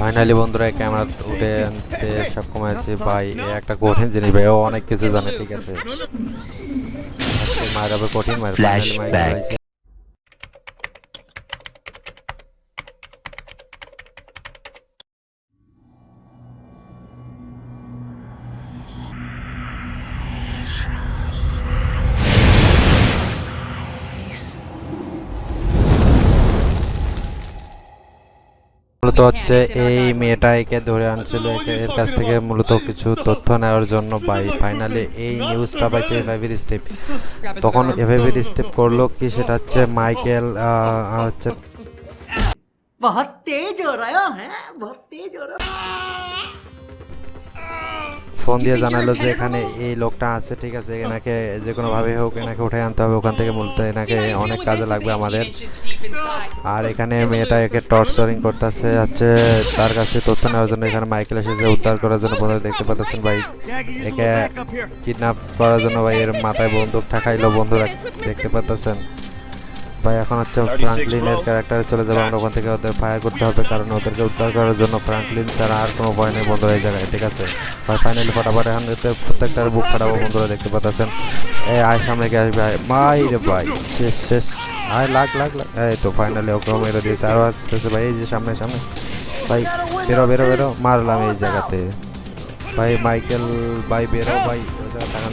Finally বন্ধুরা camera উঠে আনতে সক্ষম হয়েছে ভাই এ একটা কঠিন জিনিস ভাই ও অনেক কিছু জানে ঠিক আছে। মারাবে মায়ের হবে কঠিন মায়ের মূলত হ্যাঁ, হচ্ছে এই হ্যাঁ। মেয়েটা একে ধরে আনছিল এর কাছ থেকে মূলত কিছু তথ্য নেওয়ার জন্য বাই ফাইনালি এই নিউজটা পাইছে এভাবে স্টেপ তখন এভাবে স্টেপ করল কি সেটা হচ্ছে মাইকেল হচ্ছে বহুত তেজ হো রহা হ্যাঁ বহুত তেজ হো রহা। ফোন দিয়ে জানালো যে এখানে এই লোকটা আছে ঠিক আছে এনাকে যে কোনো ভাবে হোক এনাকে উঠে আনতে হবে ওখান থেকে মূলত এনাকে অনেক কাজে লাগবে আমাদের। আর এখানে মেয়েটা একে টর্চারিং করতেছে হচ্ছে তার কাছে তথ্য নেওয়ার জন্য এখানে মাইকেল এসেছে উদ্ধার করার জন্য বন্ধুরা দেখতে পাচ্ছেন ভাই। একে কিডন্যাপ করার জন্য ভাই এর মাথায় বন্দুক ঠাকাইলো বন্ধুরা দেখতে পাচ্ছেন ভাই এখন হচ্ছে ফ্রাঙ্কলিনের ক্যারেক্টারে চলে যাবে। আমরা ওখান থেকে ওদের ফায়ার করতে হবে কারণ ওদেরকে উদ্ধার করার জন্য ফ্রাঙ্কলিন ছাড়া আর কোনো ভয় নেই বন্ধুরা এই জায়গায় ঠিক আছে? ভাই ফাইনালি ফটাফট এখন প্রত্যেকটার বুক ফাটাবো বন্ধুরা দেখতে পাচ্ছেন? এই আয় সামনে কে আসবে আয়। মাই রে ভাই শেষ শেষ। আয় লাগ লাগ লাগ। এই তো ফাইনালি ওকেও মেরে দিয়েছে আরও আসতেছে ভাই এই যে সামনে সামনে। ভাই বেরো বেরো বেরো মারলাম এই জায়গাতে। ভাই মাইকেল ভাই বেরো ভাই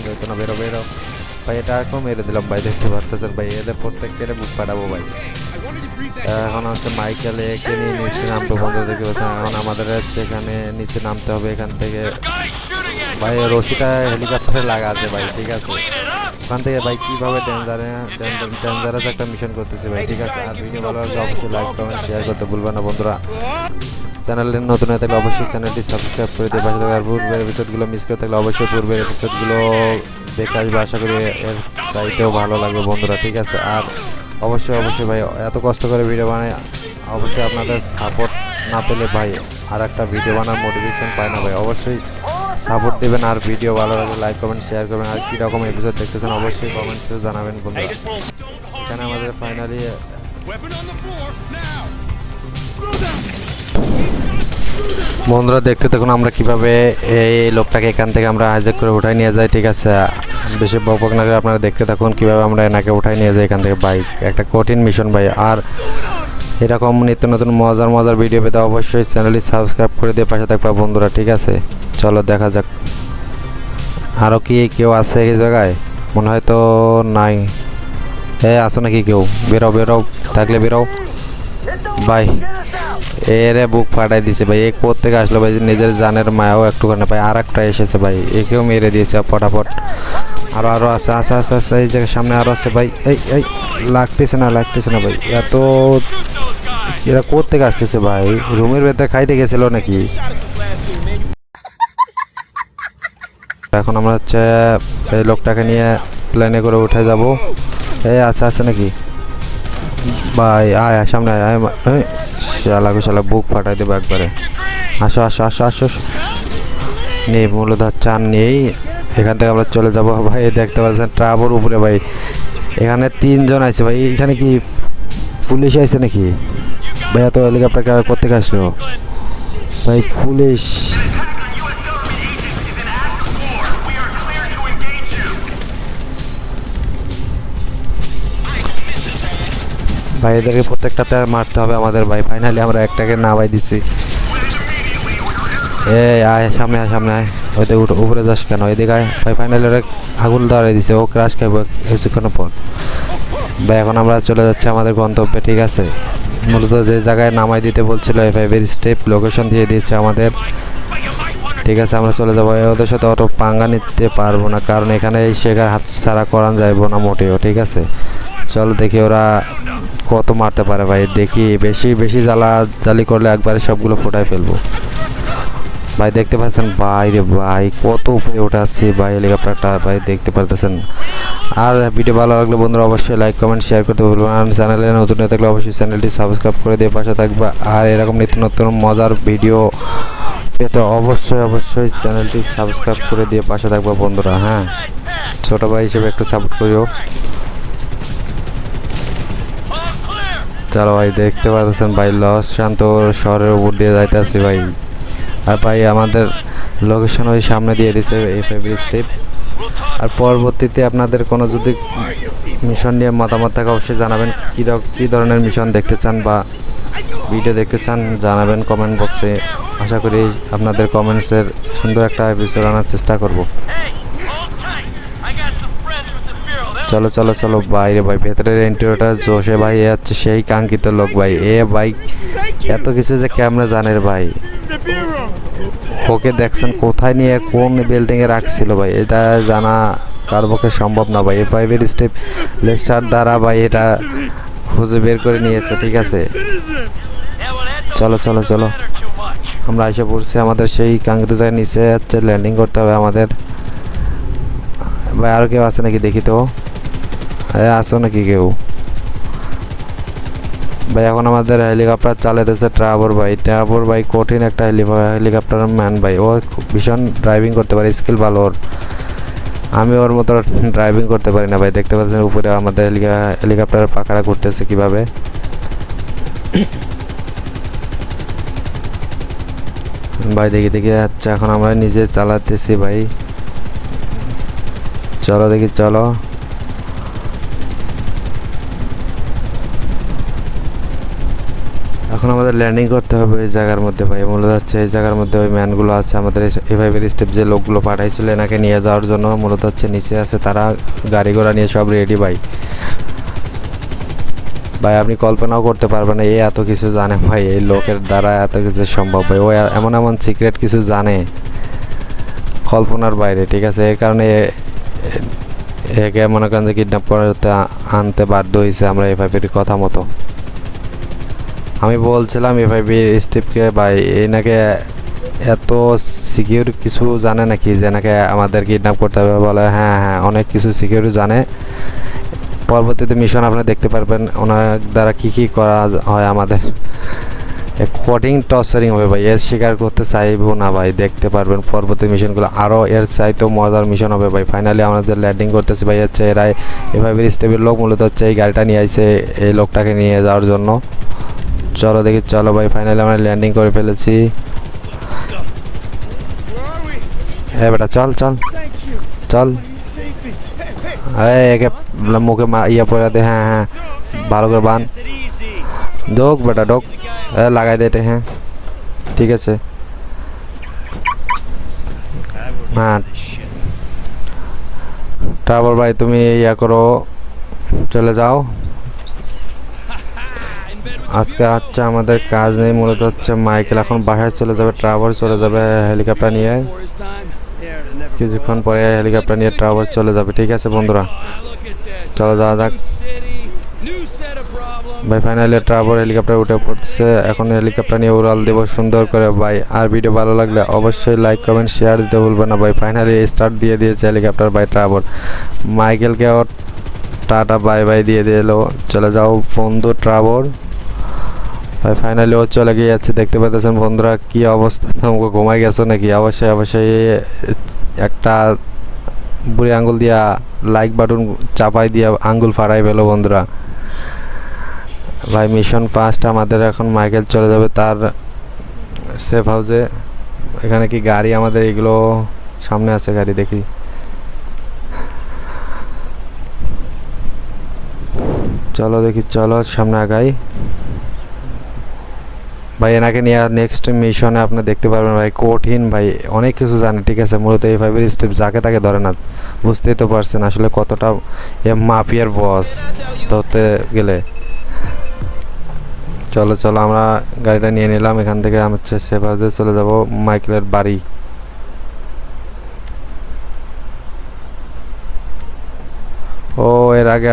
যেত না বেরো বেরো। ভাই, এটা এখন মেরে দিলাম, ভাই, দেখতে পারতেছেন, ভাই, এদের প্রত্যেকটা বুক পাঠাবো ভাই। এখন হচ্ছে মাইকেল একে নিয়ে নিচে নামতে বন্ধ দেখতে পাচ্ছেন, এখন আমাদের হচ্ছে এখানে নিচে নামতে হবে, এখান থেকে। ভাই, রশিটা হেলিকপ্টারে লাগা আছে, ভাই, ঠিক আছে। ওখান থেকে, ভাই, কীভাবে ডেঞ্জারে ডেঞ্জারাস একটা মিশন করতেছে, ভাই, ঠিক আছে। আর ভিডিও ভালো লাগলে অবশ্যই লাইক কমেন্ট শেয়ার করতে ভুলবেন না, বন্ধুরা। চ্যানেলের নতুন হয়ে থাকলে অবশ্যই চ্যানেলটি সাবস্ক্রাইব করে দিয়ে পাশে থাকা আর পূর্বের এপিসোডগুলো মিস করে থাকলে অবশ্যই পূর্বের এপিসোডগুলো দেখে আসবে। আশা করি এর চাইতেও ভালো লাগবে বন্ধুরা, ঠিক আছে? আর অবশ্যই অবশ্যই ভাই, এত কষ্ট করে ভিডিও বানাই অবশ্যই আপনাদের সাপোর্ট না পেলে ভাই আর একটা ভিডিও বানার মোটিভেশন পায় না ভাই। অবশ্যই সাপোর্ট দেবেন আর ভিডিও ভালো লাগলে লাইক কমেন্ট শেয়ার করবেন। আর কীরকম এপিসোড দেখতেছেন অবশ্যই কমেন্টসে জানাবেন বন্ধুরা। এখানে আমাদের ফাইনালি বন্ধুরা, দেখতে দেখুন আমরা কীভাবে এই লোকটাকে এখান থেকে আমরা হাইজেক করে উঠাই নিয়ে যাই, ঠিক আছে? বেশি বকবক না করে আপনারা দেখতে থাকুন কীভাবে আমরা এনাকে উঠাই নিয়ে যাই এখান থেকে। বাইক একটা কঠিন মিশন ভাই। আর এরকম নিত্য নতুন মজার মজার ভিডিও পেতে অবশ্যই চ্যানেলটি সাবস্ক্রাইব করে দিয়ে পাশে থাকবা বন্ধুরা, ঠিক আছে? চলো, দেখা যাক। আরও কি কেউ আছে এই জায়গায়? মনে হয় তো নাই। এ আসো নাকি কেউ? বেরো বেরো। থাকলে বেরো। বাই এরে বুক ফাটাই দিছে ভাই এ থেকে আসলো ভাই নিজের জানের মায়াও একটুখানি ভাই আর একটা এসেছে ভাই একেও মেরে দিয়েছে ফটাফট। আরও আরও আছে আছে আছে আছে এই জায়গায় সামনে আরও আছে ভাই এই এই লাগতেছে না লাগতেছে না ভাই এত এরা থেকে আসতেছে ভাই রুমের ভেতরে খাইতে গেছিল নাকি? এখন আমরা হচ্ছে এই লোকটাকে নিয়ে প্লেনে করে উঠে যাব। এই আছে আছে নাকি? ভাই আয়, সামনে আয় মা- শালা, বুক ফাটাই দেবো একবারে। আসো আসো আসো আসো আসো। নেই, মূলত চান নেই। এখান থেকে আমরা চলে যাব। ভাই, দেখতে পাচ্ছেন ট্রাভোর উপরে, ভাই। এখানে তিনজন আছে ভাই। এখানে কি পুলিশ আছে নাকি? ভাই, এত হেলিকপ্টার কোথেকে আসলো? ভাই, পুলিশ। ভাই এদেরকে প্রত্যেকটাতে মারতে হবে আমাদের ভাই। ফাইনালি আমরা একটাকে না নামাই দিছি। এ আয়, সামনে আয় সামনে আয়। ওইদিকে উঠো, উপরে যাস কেন? ওইদিকে আয়। ভাই ফাইনালি ওরা আগুন ধরে দিছে। ও ক্রাশ খাইব কিছুক্ষণ পর। ভাই, এখন আমরা চলে যাচ্ছি আমাদের গন্তব্যে, ঠিক আছে? মূলত যে জায়গায় নামাই দিতে বলছিল এই ফাইভের স্টেপ লোকেশন দিয়ে দিয়েছে আমাদের। ঠিক আছে, আমরা চলে যাব। ওদের সাথে অত পাঙ্গা নিতে পারব না, কারণ এখানে এই শেখার হাত ছাড়া করান যাইবো না মোটেও, ঠিক আছে? চল দেখি ওরা কত মারতে পারে ভাই? দেখি, বেশি বেশি জ্বালা জালি করলে একবারে সবগুলো ফোটায় ফেলব। ভাই, দেখতে পাচ্ছেন? ভাই রে ভাই, কত উপরে উঠে আসছে ভাই হেলিকপ্টারটা ভাই, দেখতে পারতেছেন? আর ভিডিও ভালো লাগলে বন্ধুরা অবশ্যই লাইক কমেন্ট শেয়ার করতে ভুলবেন আর চ্যানেলে নতুন হয়ে থাকলে অবশ্যই চ্যানেলটি সাবস্ক্রাইব করে দিয়ে পাশে থাকবে। আর এরকম নিত্য নতুন মজার ভিডিও পেতে অবশ্যই অবশ্যই চ্যানেলটি সাবস্ক্রাইব করে দিয়ে পাশে থাকবে বন্ধুরা হ্যাঁ? ছোটো ভাই হিসেবে একটু সাপোর্ট করিও। চলো ভাই, দেখতে পাচ্ছেন ভাই, লস, শান্ত শহরের উপর দিয়ে যাইতেছি ভাই। আর ভাই, আমাদের লোকেশন ওই সামনে দিয়ে দিছে এই ফেব্রিক স্টেপ আর পরবর্তীতে আপনাদের কোনো যদি মিশন নিয়ে মতামত থাকে, অবশ্যই জানাবেন। কী কী ধরনের মিশন দেখতে চান বা ভিডিও দেখতে চান, জানাবেন কমেন্ট বক্সে আশা করি আপনাদের কমেন্টসের সুন্দর একটা এপিসোড আনার চেষ্টা করব। চলো চলো চলো, বাইরে ভাই, ভেতরের ইন্টারভিউটা জোশে ভাই, এ হচ্ছে সেই কাঙ্ক্ষিত লোক ভাই। এ ভাই, এত কিছু যে ক্যামেরা জানের ভাই। ওকে দেখছেন কোথায় নিয়ে, কোন বিল্ডিংয়ে রাখছিল ভাই, এটা জানা কার পক্ষে সম্ভব না ভাই। এ ফাইভের স্টেপ লেস্টার দ্বারা ভাই এটা খুঁজে বের করে নিয়েছে, ঠিক আছে? চলো চলো চলো. আমরা এসে পড়ছি আমাদের সেই কাঙ্ক্ষিত জায়গায় নিচে, হচ্ছে ল্যান্ডিং করতে হবে আমাদের। ভাই আরও কেউ আছে নাকি দেখি তো? আছো নাকি কেউ? ভাই, এখন আমাদের হেলিকপ্টার চালাতেছে ট্রাভর ভাই। ট্রাভর ভাই, কঠিন একটা হেলিকপ্টার ম্যান ভাই। ও ভীষণ ড্রাইভিং করতে পারে স্কিল ভালো ওর। আমি ওর মতো ড্রাইভিং করতে পারি না ভাই। দেখতে পাচ্ছেন উপরে আমাদের হেলিকপ্টারের পাখারা করতেছে কীভাবে। ভাই, দেখি দেখি আচ্ছা এখন আমরা নিজে চালাতেছি ভাই। চলো, দেখি, চলো। এখন আমাদের ল্যান্ডিং করতে হবে এই জায়গার মধ্যে ভাই। মূলত হচ্ছে এই জায়গার মধ্যে ওই ম্যানগুলো আছে, আমাদের এভাইভের স্টেপ যে লোকগুলো পাঠাইছিল এনাকে নিয়ে যাওয়ার জন্য। মূলত হচ্ছে নিচে আছে তারা গাড়ি ঘোড়া নিয়ে সব রেডি ভাই। ভাই, আপনি কল্পনাও করতে পারবেন না, এ এত কিছু জানে ভাই, এই লোকের দ্বারা এত কিছু সম্ভব ভাই। ও এমন এমন সিক্রেট কিছু জানে কল্পনার বাইরে, ঠিক আছে? এর কারণে একে মনে করেন যে কিডন্যাপ করতে আনতে বাধ্য হয়েছে আমরা এভাবে কথা মতো। আমি বলছিলাম এভাবে ভাই এনাকে এত সিকিউর কিছু জানে নাকি যে এনাকে আমাদের কিডন্যাপ করতে হবে? বলে হ্যাঁ হ্যাঁ অনেক কিছু সিকিউর জানে। পরবর্তীতে মিশন আপনারা দেখতে পারবেন ওনার দ্বারা কি কি করা হয় আমাদের। কঠিন টর্চারিং হবে ভাই, এর স্বীকার করতে চাইব না ভাই, দেখতে পারবেন। পরবর্তী মিশনগুলো আরও এর চাইতেও মজার মিশন হবে ভাই। ফাইনালি আমাদের ল্যান্ডিং করতেছি ভাই, হচ্ছে এরা এভাবে স্টেপের লোক মূলত হচ্ছে এই গাড়িটা নিয়ে আইছে, এই লোকটাকে নিয়ে যাওয়ার জন্য। চলো দেখি, চলো ভাই ফাইনালি আমরা ল্যান্ডিং করে ফেলেছি? হ্যাঁ বেটা, চল চল. চল! এই, একে মুখে ইয়ে পরে দে হ্যাঁ হ্যাঁ ভালো করে বান. ঢোক বেটা, ঢোক এ, লাগাই দে হ্যাঁ ঠিক আছে হ্যাঁ তারপর ভাই, তুমি ইয়া করো, চলে যাও আজকে হচ্ছে আমাদের কাজ নেই, মূলত হচ্ছে মাইকেল এখন বাসায় চলে যাবে ট্রাভার চলে যাবে হেলিকপ্টার নিয়ে। কিছুক্ষণ পরে হেলিকপ্টার নিয়ে ট্রাভার চলে যাবে, ঠিক আছে বন্ধুরা? চলো যাওয়া যাক। ভাই ফাইনালি ট্রাভর হেলিকপ্টার উঠে পড়ছে, এখন হেলিকপ্টার নিয়ে উড়াল দেব সুন্দর করে, ভাই। আর ভিডিও ভালো লাগলে অবশ্যই লাইক কমেন্ট শেয়ার দিতে ভুলবেন না, ভাই। ফাইনালি স্টার্ট দিয়ে দিয়েছে হেলিকপ্টার বাই ট্রাভর মাইকেলকেও টাটা বাই বাই দিয়ে দিল। চলে যাও বন্ধু ট্রাভর ভাই ফাইনালি ও চলে গিয়ে যাচ্ছে। দেখতে পাচ্ছেন বন্ধুরা কি অবস্থা? তোমাকে ঘুমাই গেছো নাকি? অবশ্যই অবশ্যই একটা বুড়ি আঙ্গুল দিয়া লাইক বাটন চাপাই দিয়া আঙ্গুল ফাড়াই ফেলো বন্ধুরা। ভাই মিশন ফার্স্ট আমাদের এখন মাইকেল চলে যাবে তার সেফ হাউসে এখানে কি গাড়ি আমাদের এগুলো সামনে আছে? গাড়ি দেখি। চলো দেখি, চলো সামনে আগাই। ভাই, এনাকে নিয়ে নেক্সট মিশনে আপনি দেখতে পারবেন ভাই, কঠিন ভাই, অনেক কিছু জানে, ঠিক আছে? মূলত এই ফাইভের স্টেপ যাকে তাকে ধরে না, বুঝতেই তো পারছেন আসলে কতটা এ মাফিয়ার বস ধরতে গেলে। চলো চলো, আমরা গাড়িটা নিয়ে নিলাম, এখান থেকে আমি হচ্ছে সেফ হাউসে চলে যাব মাইকেলের বাড়ি। ও, এর আগে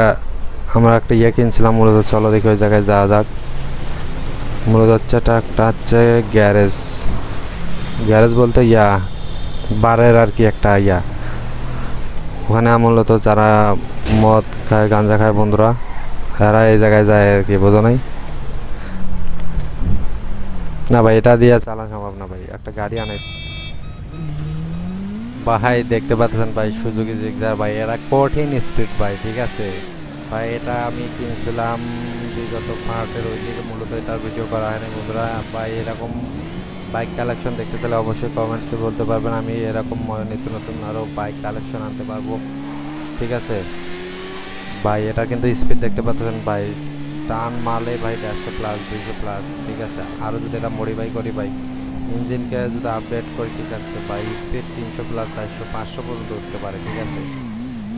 আমরা একটা ইয়ে কিনছিলাম, মূলত চলো দেখি ওই জায়গায় যাওয়া যাক। মূলত হচ্ছে এটা একটা হচ্ছে গ্যারেজ। গ্যারেজ বলতে ইয়া, বারের আর কি একটা ইয়া। ওখানে মূলত যারা মদ খায়, গাঞ্জা খায় বন্ধুরা, এরা এই জায়গায় যায় আর কি, বোঝো নাই? না ভাই, এটা দিয়ে চালা সম্ভব না ভাই, একটা গাড়ি আনে। ভাই, দেখতে পাচ্ছেন ভাই, সুজুকি জিগজার ভাই, এরা কঠিন স্পিড ভাই, ঠিক আছে? ভাই এটা আমি কিনছিলাম দুই যত মার্টের ওইদিকে মূলত এটার ভিডিও করা হয়নি বন্ধুরা। ভাই, এরকম বাইক কালেকশন দেখতে চাইলে অবশ্যই কমেন্টসে বলতে পারবেন, আমি এরকম নিত্য নতুন আরও বাইক কালেকশন আনতে পারব। ঠিক আছে? ভাই, এটা কিন্তু স্পিড দেখতে পাচ্ছেন, ভাই। টান মারলে ভাই দেড়শো প্লাস দুইশো প্লাস ঠিক আছে? আরও যদি এটা মডিফাই করি ভাই ইঞ্জিনকে যদি আপডেট করি, ঠিক আছে? ভাই স্পিড তিনশো প্লাস চারশো, পাঁচশো পর্যন্ত উঠতে পারে, ঠিক আছে?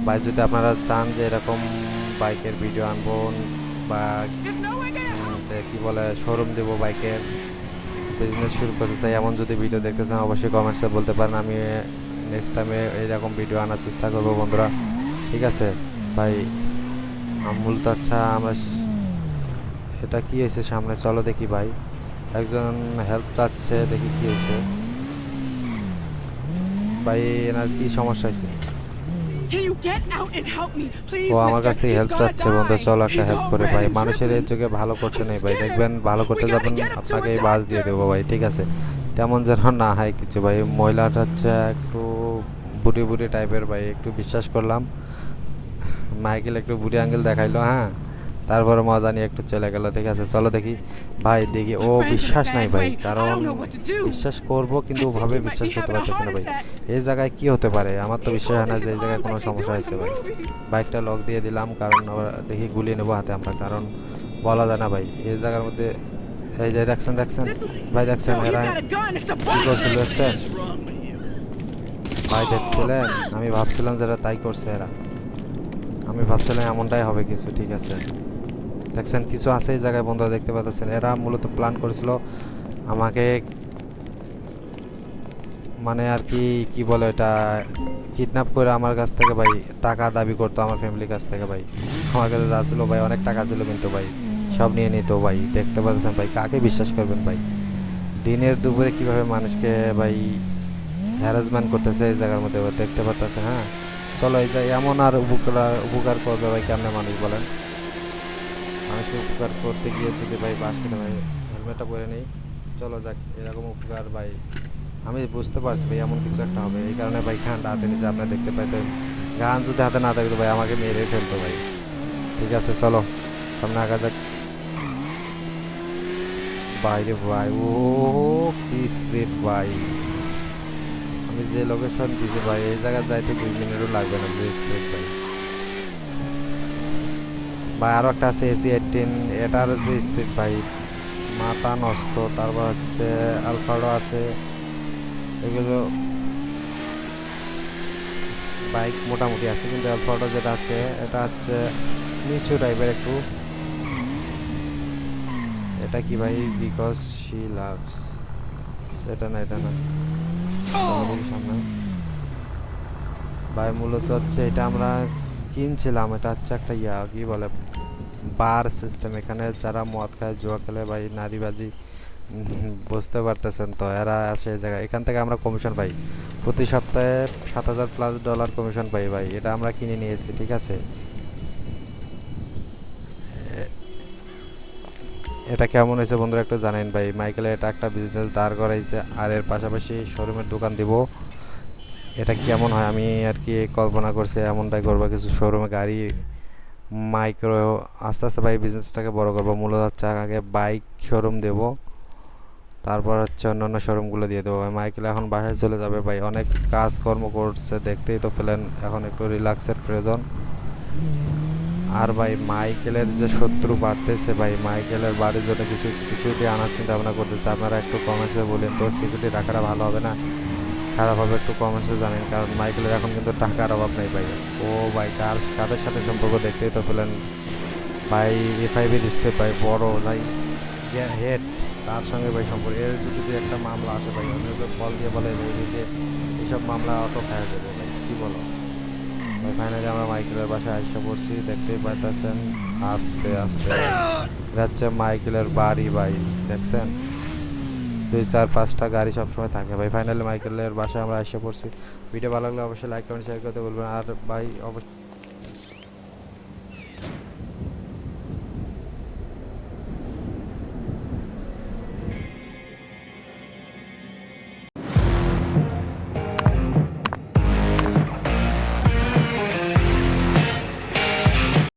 ভাই, যদি আপনারা চান যে এরকম বাইকের ভিডিও আনব, বা কি বলে শোরুম দেবো বাইকের। বিজনেস শুরু করতে চাই, এমন যদি ভিডিও দেখতে চান, অবশ্যই কমেন্টসে বলতে পারেন। আমি নেক্সট টাইমে এইরকম ভিডিও আনার চেষ্টা করব, বন্ধুরা। ঠিক আছে? ভাই আম- মূলত আচ্ছা আমরা এটা কি হয়েছে সামনে? চলো দেখি ভাই। একজন হেল্প চাচ্ছে, দেখি কি হয়েছে। ভাই, এনার কি সমস্যা হয়েছে? ও আমার কাছ থেকে হেল্প চাচ্ছে বন্ধু. চলো একটা হেল্প করে ভাই মানুষের এই. যুগে ভালো করতে নেই ভাই দেখবেন ভালো করতে যাবেন আপনাকে এই বাস দিয়ে দেবো ভাই ঠিক আছে? তেমন যেন না হয় কিছু ভাই মহিলাটা হচ্ছে একটু বুড়ি বুড়ি টাইপের ভাই একটু বিশ্বাস করলাম। মাইকেল একটু বুড়ি আঙ্গেল দেখাইলো হ্যাঁ? তারপরে মজা নিয়ে একটু চলে গেল ঠিক আছে চলো দেখি। ভাই দেখি ও বিশ্বাস নাই ভাই কারণ. বিশ্বাস করব কিন্তু ওভাবে বিশ্বাস করতে পারতেছি না ভাই। এই জায়গায় কি হতে পারে? আমার তো বিশ্বাস হয় না যে এই জায়গায় কোনো সমস্যা হয়েছে ভাই। বাইকটা লক দিয়ে দিলাম কারণ ওরা দেখি গুলিয়ে নেব হাতে আমরা কারণ বলা যায় না ভাই। এই জায়গার মধ্যে এই যে দেখছেন দেখছেন? ভাই দেখছেন এরা কি করছিল. দেখছেন? ভাই দেখছিলেন? আমি ভাবছিলাম যে এরা তাই করছে এরা। আমি ভাবছিলাম এমনটাই হবে কিছু ঠিক আছে। দেখছেন, কিছু আছে এই জায়গায়, বন্ধুরা দেখতে পাচ্ছেন। এরা মূলত প্ল্যান করেছিল আমাকে মানে আর কি কি বলে এটা কিডন্যাপ করে আমার কাছ থেকে ভাই টাকা দাবি করতো, আমার ফ্যামিলির কাছ থেকে ভাই। আমার কাছে যা ছিল ভাই, অনেক টাকা ছিল কিন্তু ভাই, সব নিয়ে নিত ভাই। দেখতে পাচ্ছেন ভাই, কাকে বিশ্বাস করবেন ভাই? দিনের দুপুরে কীভাবে মানুষকে ভাই হ্যারাসমেন্ট করতেছে এই জায়গার মধ্যে, দেখতে পাচ্ছেন হ্যাঁ? চলো এই যে এমন আর উপকার উপকার করবে ভাই, কেমনে মানুষ বলেন? মানুষের উপকার করতে গিয়ে যদি ভাই বাস কেটে ভাই হেলমেটটা পরে নেই, চলো যাক, এরকম উপকার ভাই। আমি বুঝতে পারছি ভাই, এমন কিছু একটা হবে। এই কারণে ভাই গানটা হাতে নিচে আপনি দেখতে পাইতেন গান যদি হাতে না থাকতো ভাই আমাকে মেরে ফেলতো ভাই। ঠিক আছে, চলো, সামনে আগা যাক। বাইরে ভাই, ও কি স্পিড ভাই। আমি যে লোকেশন দিয়েছি ভাই, এই জায়গায় যাইতে দুই মিনিটও লাগবে না, যে স্পিড ভাই। ভাই আরও একটা আছে এসি এইটিন এটার যে স্পিড ভাই, মাথা নষ্ট। তারপর হচ্ছে আলফাডো আছে। এগুলো বাইক মোটামুটি আছে, কিন্তু আলফাডো যেটা আছে, এটা হচ্ছে নিচু টাইপের একটু। এটা কি ভাই? বিকজ শি লাভস এটা না এটা না। সামনে। ভাই, মূলত হচ্ছে এটা আমরা কিনছিলাম, এটা হচ্ছে একটা ইয়া, কি বলে? বার সিস্টেম এখানে যারা মদ খায়, জুয়া খেলে ভাই, নারীবাজি বুঝতে পারতেছেন তো, এরা আসে এই জায়গায়। এখান থেকে আমরা কমিশন পাই। প্রতি সপ্তাহে সাত হাজার প্লাস ডলার কমিশন পাই ভাই, এটা আমরা কিনে নিয়েছি, ঠিক আছে? এটা কেমন হয়েছে বন্ধুরা একটু জানেন ভাই। মাইকেল এটা একটা বিজনেস দাঁড় করাইছে, আর এর পাশাপাশি শোরুমের দোকান দিব। এটা কেমন হয় আমি আর কি কল্পনা করছি, এমনটাই করব, কিছু শোরুমে গাড়ি মাইক্রো, আস্তে আস্তে ভাই বিজনেসটাকে বড় করব। মূলত হচ্ছে আগে বাইক শোরুম দেবো। তারপর হচ্ছে অন্যান্য শোরুমগুলো দিয়ে দেবো মাইকেল এখন বাসায় চলে যাবে ভাই। অনেক কাজকর্ম করছে, দেখতেই তো ফেলেন এখন একটু রিল্যাক্সের প্রয়োজন। আর ভাই মাইকেলের যে শত্রু বাড়তেছে ভাই মাইকেলের বাড়ির জন্য কিছু সিকিউরিটি আনার চিন্তা ভাবনা করতেছে। আপনারা একটু কমেন্টসে বলেন তো সিকিউরিটি রাখাটা ভালো হবে না? খারাপ হবে, একটু কমেন্টসে জানেন, কারণ মাইকেলের এখন কিন্তু টাকার অভাব নেই ভাই। ও ভাই কার কাদের সাথে সম্পর্ক দেখতেই তো পেলেন। ভাই এফআইবি স্টেপ ভাই, বড় ভাই হেড তার সঙ্গে ভাই সম্পর্ক, এর যদি দু একটা মামলা আসে ভাই অন্য কল দিয়ে বলে যে এইসব মামলা অত খাওয়া যাবে ভাই, কী বলো? ভাই ফাইনালি আমরা মাইকেলের বাসায় আসা পড়ছি, দেখতেই পাইতেছেন, আস্তে আস্তে। এটা হচ্ছে মাইকেলের বাড়ি ভাই, দেখছেন? দুই চার পাঁচটা গাড়ি সবসময় থাকে। ভাই ফাইনালি মাইকেলের বাসায় আমরা এসে পড়ছি। ভিডিও ভালো লাগলে অবশ্যই লাইক কমেন্ট শেয়ার করতে বলবেন আর ভাই, অবশ্যই